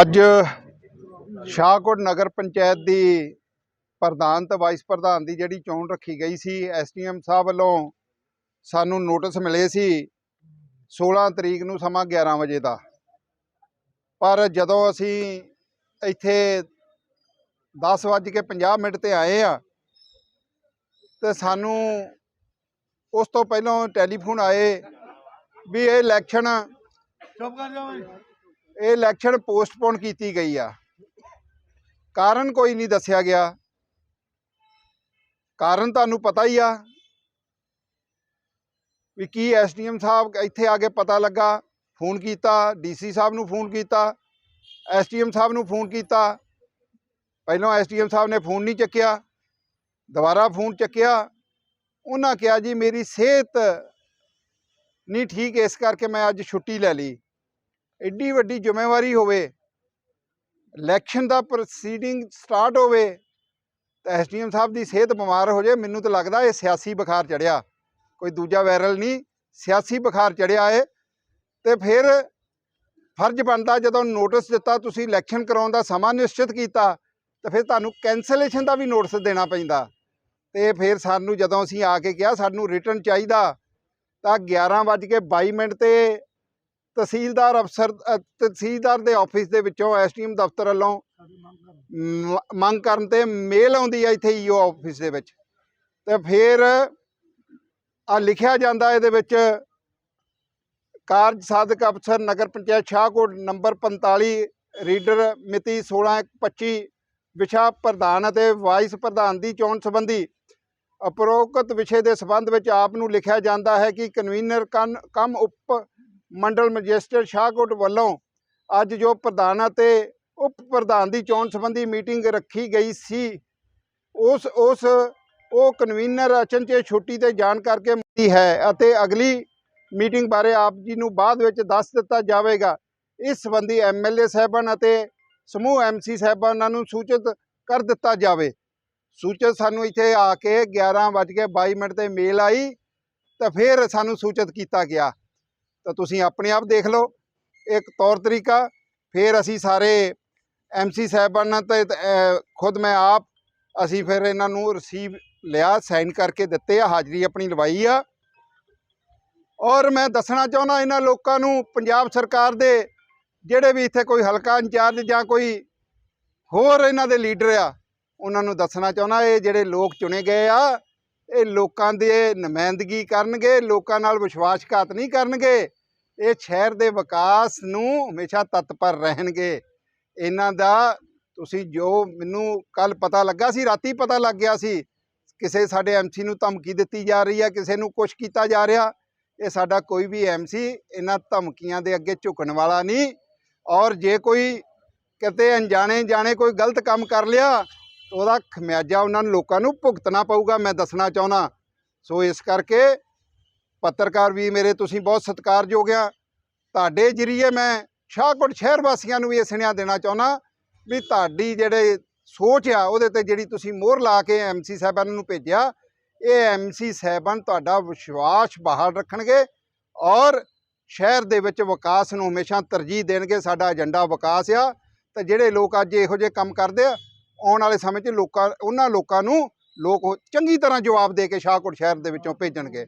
ਅੱਜ ਸ਼ਾਹਕੋਟ ਨਗਰ ਪੰਚਾਇਤ ਦੀ ਪ੍ਰਧਾਨ ਤੇ ਵਾਈਸ ਪ੍ਰਧਾਨ ਦੀ ਜਿਹੜੀ ਚੋਣ ਰੱਖੀ ਗਈ ਸੀ ਐਸਟੀਐਮ ਸਾਹਿਬ ਵੱਲੋਂ ਸਾਨੂੰ ਨੋਟਿਸ ਮਿਲੇ ਸੀ 16 ਤਰੀਕ ਨੂੰ ਸਮਾਂ 11 ਵਜੇ ਦਾ। ਪਰ ਜਦੋਂ ਅਸੀਂ ਇੱਥੇ 10:50 ਮਿੰਟ ਤੇ ਆਏ ਆ, ਤੇ ਸਾਨੂੰ ਉਸ ਤੋਂ ਪਹਿਲਾਂ ਟੈਲੀਫੋਨ ਆਏ ਵੀ ਇਹ ਇਲੈਕਸ਼ਨ ਇਹ ਇਲੈਕਸ਼ਨ ਪੋਸਟਪੋਨ ਕੀਤੀ ਗਈ ਆ। ਕਾਰਨ ਕੋਈ ਨਹੀਂ ਦੱਸਿਆ ਗਿਆ। ਕਾਰਨ ਤੁਹਾਨੂੰ ਪਤਾ ਹੀ ਆ ਵੀ ਕੀ ਐਸਡੀਐਮ ਸਾਹਿਬ ਇੱਥੇ ਆ ਕੇ ਪਤਾ ਲੱਗਾ, ਫੋਨ ਕੀਤਾ ਡੀਸੀ ਸਾਹਿਬ ਨੂੰ ਫੋਨ ਕੀਤਾ ਐਸਡੀਐਮ ਸਾਹਿਬ ਨੂੰ ਫੋਨ ਕੀਤਾ। ਪਹਿਲਾਂ ਐਸਡੀਐਮ ਸਾਹਿਬ ਨੇ ਫੋਨ ਨਹੀਂ ਚੱਕਿਆ, ਦੁਬਾਰਾ ਫੋਨ ਚੱਕਿਆ। ਉਹਨਾਂ ਕਿਹਾ ਜੀ, ਮੇਰੀ ਸਿਹਤ ਨਹੀਂ ਠੀਕ, ਇਸ ਕਰਕੇ ਮੈਂ ਅੱਜ ਛੁੱਟੀ ਲੈ ਲਈ। ਐਡੀ ਵੱਡੀ ਜ਼ਿੰਮੇਵਾਰੀ ਹੋਵੇ ਇਲੈਕਸ਼ਨ ਦਾ ਪ੍ਰੋਸੀਡਿੰਗ ਸਟਾਰਟ ਹੋਵੇ, ਤਾਂ ਐਸਡੀਐਮ ਸਾਹਿਬ ਦੀ ਸਿਹਤ ਬਿਮਾਰ ਹੋ ਜਾਏ, ਮੈਨੂੰ ਤਾਂ ਲੱਗਦਾ ਇਹ ਸਿਆਸੀ ਬੁਖਾਰ ਚੜਿਆ। ਕੋਈ ਦੂਜਾ ਵਾਇਰਲ ਨਹੀਂ, ਸਿਆਸੀ ਬੁਖਾਰ ਚੜਿਆ ਏ ਤੇ ਫਿਰ ਫਰਜ਼ ਬਣਦਾ ਜਦੋਂ ਨੋਟਿਸ ਦਿੱਤਾ, ਤੁਸੀਂ ਇਲੈਕਸ਼ਨ ਕਰਾਉਣ ਦਾ ਸਮਾਂ ਨਿਸ਼ਚਿਤ ਕੀਤਾ, ਤਾਂ ਫਿਰ ਤੁਹਾਨੂੰ ਕੈਂਸਲੇਸ਼ਨ ਦਾ ਵੀ ਨੋਟਿਸ ਦੇਣਾ ਪੈਂਦਾ। ਤੇ ਫਿਰ ਸਾਨੂੰ ਜਦੋਂ ਅਸੀਂ ਆ ਕੇ ਕਿਹਾ, ਸਾਨੂੰ ਰਿਟਰਨ ਚਾਹੀਦਾ, ਤਾਂ 11:22 ਮਿੰਟ ਤੇ ਤਹਿਸੀਲਦਾਰ ਅਫਸਰ ਤਹਿਸੀਲਦਾਰ ਦੇ ਆਫਿਸ ਦੇ ਵਿੱਚੋਂ ਐਸਟੀਐਮ ਦਫ਼ਤਰ ਵੱਲੋਂ ਮੰਗ ਕਰਨ। ਤੇ ਮੇਲ ਆਉਂਦੀ ਹੈ ਇੱਥੇ ਈਓ ਆਫਿਸ ਦੇ ਵਿੱਚ। ਤੇ ਫਿਰ ਆ ਲਿਖਿਆ ਜਾਂਦਾ ਇਹਦੇ ਵਿੱਚ ਕਾਰਜ ਸਾਧਕ ਅਫਸਰ ਨਗਰ ਪੰਚਾਇਤ ਸ਼ਾਹਕੋਟ ਨੰਬਰ 45 ਰੀਡਰ ਮਿਤੀ 16/25 ਵਿਸ਼ਾ ਪ੍ਰਧਾਨ ਅਤੇ ਵਾਈਸ ਪ੍ਰਧਾਨ ਦੀ ਚੋਣ ਸੰਬੰਧੀ ਉਪਰੋਕਤ ਵਿਸ਼ੇ ਦੇ ਸੰਬੰਧ ਵਿੱਚ ਆਪ ਨੂੰ ਲਿਖਿਆ ਜਾਂਦਾ ਹੈ ਕਿ ਕਨਵੀਨਰ ਕਨ- ਕਮ ਉਪ ਮੰਡਲ ਮੈਜਿਸਟਰੇਟ ਸ਼ਾਹਕੋਟ ਵੱਲੋਂ ਅੱਜ ਜੋ ਪ੍ਰਧਾਨ ਅਤੇ ਉਪ ਪ੍ਰਧਾਨ ਦੀ ਚੋਣ ਸੰਬੰਧੀ ਮੀਟਿੰਗ ਰੱਖੀ ਗਈ ਸੀ, ਉਸ ਉਸ ਉਹ ਕਨਵੀਨਰ ਅਚਨਚੇ ਛੁੱਟੀ ਤੇ ਜਾਣ ਕਰਕੇ ਮਿਲੀ ਹੈ ਅਤੇ ਅਗਲੀ ਮੀਟਿੰਗ ਬਾਰੇ ਆਪ ਜੀ ਨੂੰ ਬਾਅਦ ਵਿੱਚ ਦੱਸ ਦਿੱਤਾ ਜਾਵੇਗਾ। ਇਸ ਸੰਬੰਧੀ ਐਮਐਲਏ ਸਾਹਿਬਾਨ ਅਤੇ ਸਮੂਹ ਐਮਸੀ ਸਾਹਿਬਾਨਾਂ ਨੂੰ ਸੂਚਿਤ ਕਰ ਦਿੱਤਾ ਜਾਵੇ। ਸੂਚਿਤ ਸਾਨੂੰ ਇੱਥੇ ਆ ਕੇ 11:22 ਮਿੰਟ ਤੇ ਮੇਲ ਆਈ, ਤਾਂ ਫਿਰ ਸਾਨੂੰ ਸੂਚਿਤ ਕੀਤਾ ਗਿਆ। ਤਾਂ ਤੁਸੀਂ ਆਪਣੇ ਆਪ ਦੇਖ ਲਓ। ਇੱਕ ਤੌਰ ਤਰੀਕਾ ਫਿਰ ਅਸੀਂ ਸਾਰੇ ਐਮਸੀ ਸਾਹਿਬਾਨਾਂ ਤੇ ਤੇ, ਖੁਦ ਮੈਂ ਆਪ ਅਸੀਂ ਫਿਰ ਇਹਨਾਂ ਨੂੰ ਰਸੀਵ ਲਿਆ ਸਾਈਨ ਕਰਕੇ ਦਿੱਤੇ ਆ ਹਾਜ਼ਰੀ ਆਪਣੀ ਲਵਾਈ ਆ। ਔਰ ਮੈਂ ਦੱਸਣਾ ਚਾਹੁੰਦਾ ਇਹਨਾਂ ਲੋਕਾਂ ਨੂੰ ਪੰਜਾਬ ਸਰਕਾਰ ਦੇ ਜਿਹੜੇ ਵੀ ਇੱਥੇ ਕੋਈ ਹਲਕਾ ਇੰਚਾਰਜ ਜਾਂ ਕੋਈ ਹੋਰ ਇਹਨਾਂ ਦੇ ਲੀਡਰ ਆ ਉਹਨਾਂ ਨੂੰ ਦੱਸਣਾ ਚਾਹੁੰਦਾ ਇਹ ਜਿਹੜੇ ਲੋਕ ਚੁਣੇ ਗਏ ਆ ਇਹ ਲੋਕਾਂ ਦੇ ਨੁਮਾਇੰਦਗੀ ਕਰਨਗੇ ਲੋਕਾਂ ਨਾਲ ਵਿਸ਼ਵਾਸਘਾਤ ਨਹੀਂ ਕਰਨਗੇ। ਇਹ ਸ਼ਹਿਰ ਦੇ ਵਿਕਾਸ ਨੂੰ ਹਮੇਸ਼ਾ ਤਤਪਰ ਰਹਿਣਗੇ। ਇਹਨਾਂ ਦਾ ਤੁਸੀਂ ਜੋ ਮੈਨੂੰ ਕੱਲ ਪਤਾ ਲੱਗਾ ਸੀ, ਰਾਤੀ ਪਤਾ ਲੱਗ ਗਿਆ ਸੀ, ਕਿਸੇ ਸਾਡੇ ਐਮਸੀ ਨੂੰ ਧਮਕੀ ਦਿੱਤੀ ਜਾ ਰਹੀ ਹੈ ਕਿਸੇ ਨੂੰ ਕੁਝ ਕੀਤਾ ਜਾ ਰਿਹਾ, ਇਹ ਸਾਡਾ ਕੋਈ ਵੀ ਐਮਸੀ ਇਹਨਾਂ ਧਮਕੀਆਂ ਦੇ ਅੱਗੇ ਝੁਕਣ ਵਾਲਾ ਨਹੀਂ। ਔਰ ਜੇ ਕੋਈ ਕਿਤੇ ਅਣਜਾਣੇ ਜਾਣੇ ਕੋਈ ਗਲਤ ਕੰਮ ਕਰ ਲਿਆ, ਉਹਦਾ ਖਮਿਆਜਾ ਉਹਨਾਂ ਨੂੰ ਲੋਕਾਂ ਨੂੰ ਭੁਗਤਣਾ ਪਊਗਾ, ਮੈਂ ਦੱਸਣਾ ਚਾਹੁੰਦਾ। ਸੋ ਇਸ ਕਰਕੇ ਪੱਤਰਕਾਰ ਵੀ ਮੇਰੇ ਤੁਸੀਂ ਬਹੁਤ ਸਤਿਕਾਰਯੋਗ ਆ। ਤੁਹਾਡੇ ਜਰੀਏ ਮੈਂ ਸ਼ਾਹਕੋਟ ਸ਼ਹਿਰ ਵਾਸੀਆਂ ਨੂੰ ਵੀ ਇਹ ਸੁਨੇਹਾ ਦੇਣਾ ਚਾਹੁੰਦਾ ਵੀ ਤੁਹਾਡੀ ਜਿਹੜੇ ਸੋਚ ਆ, ਉਹਦੇ ਤੇ ਜਿਹੜੀ ਤੁਸੀਂ ਮੋਹਰ ਲਾ ਕੇ ਐਮਸੀ ਸਾਹਿਬਾਨ ਨੂੰ ਭੇਜਿਆ, ਇਹ ਐਮਸੀ ਸਾਹਿਬਾਨ ਤੁਹਾਡਾ ਵਿਸ਼ਵਾਸ ਬਹਾਲ ਰੱਖਣਗੇ ਔਰ ਸ਼ਹਿਰ ਦੇ ਵਿੱਚ ਵਿਕਾਸ ਨੂੰ ਹਮੇਸ਼ਾ ਤਰਜੀਹ ਦੇਣਗੇ, ਸਾਡਾ ਏਜੰਡਾ ਵਿਕਾਸ ਆ। ਤੇ ਜਿਹੜੇ ਲੋਕ ਅੱਜ ਇਹੋ ਜਿਹੇ ਕੰਮ ਕਰਦੇ ਆ, ਆਉਣ ਵਾਲੇ ਸਮੇਂ 'ਚ ਲੋਕਾਂ, ਉਹਨਾਂ ਲੋਕਾਂ ਨੂੰ ਲੋਕ ਚੰਗੀ ਤਰ੍ਹਾਂ ਜਵਾਬ ਦੇ ਕੇ ਸ਼ਾਹਕੋਟ ਸ਼ਹਿਰ ਦੇ ਵਿੱਚੋਂ ਭੇਜਣਗੇ।